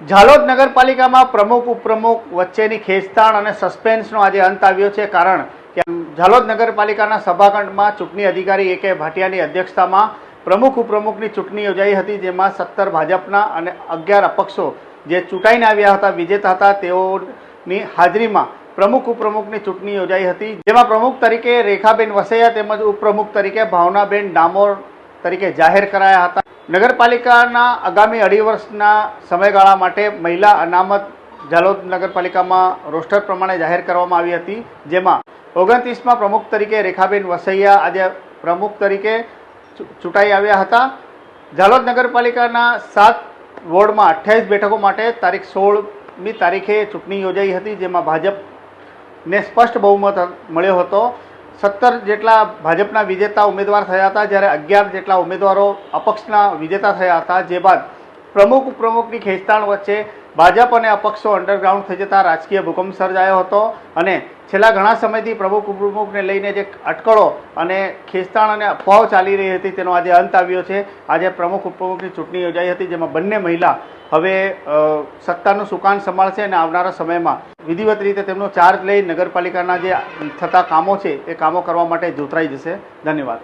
ઝાલોદ નગરપાલિકામાં પ્રમુખ, ઉપપ્રમુખ વચ્ચેની ખેંચતાણ અને સસ્પેન્સનો આજે અંત આવ્યો છે. કારણ કે ઝાલોદ નગરપાલિકાના સભાખંડમાં ચૂંટણી અધિકારી એ કે ભાટિયાની અધ્યક્ષતામાં પ્રમુખ, ઉપપ્રમુખની ચૂંટણી યોજાઈ હતી, જેમાં સત્તર ભાજપના અને અગિયાર અપક્ષો જે ચૂંટાઈને આવ્યા હતા, વિજેતા હતા, તેઓની હાજરીમાં પ્રમુખ, ઉપપ્રમુખની ચૂંટણી યોજાઈ હતી, જેમાં પ્રમુખ તરીકે રેખાબેન વસૈયા તેમજ ઉપપ્રમુખ તરીકે ભાવનાબેન ડામોર તરીકે જાહેર કરાયા હતા. નગરપાલિકાના આગામી અઢી વર્ષના સમયગાળા માટે મહિલા અનામત ઝાલોદ નગરપાલિકામાં રોસ્ટર પ્રમાણે જાહેર કરવામાં આવી હતી, જેમાં ઓગણત્રીસમાં પ્રમુખ તરીકે રેખાબેન વસૈયા આજે પ્રમુખ તરીકે ચૂંટાઈ આવ્યા હતા. ઝાલોદ નગરપાલિકાના સાત વોર્ડમાં અઠ્યાવીસ બેઠકો માટે તારીખ સોળમી તારીખે ચૂંટણી યોજાઈ હતી, જેમાં ભાજપને સ્પષ્ટ બહુમત મળ્યો હતો. સત્તર જેટલા ભાજપના વિજેતા ઉમેદવાર થયા હતા, જ્યારે અગિયાર જેટલા ઉમેદવારો અપક્ષના વિજેતા થયા હતા, જે બાદ પ્રમુખ ઉપપ્રમુખની ખેંચતાણ વચ્ચે ભાજપ અને અપક્ષો અંડરગ્રાઉન્ડ થઈ જતા રાજકીય ભૂકંપ સર્જાયો હતો અને છેલ્લા ઘણા સમયથી પ્રમુખ ઉપપ્રમુખને લઈને જે અટકળો અને ખેંચતાણ અને અફવાઓ ચાલી રહી હતી, તેનો આજે અંત આવ્યો છે. આજે પ્રમુખ ઉપપ્રમુખની ચૂંટણી યોજાઈ હતી, જેમાં બંને મહિલા હવે સત્તાનું સુકાન સંભાળશે અને આવનારા સમયમાં વિધિવત રીતે તેમનો ચાર્જ લઈ નગરપાલિકાના જે થતા કામો છે, એ કામો કરવા માટે જોતરાઈ જશે. ધન્યવાદ.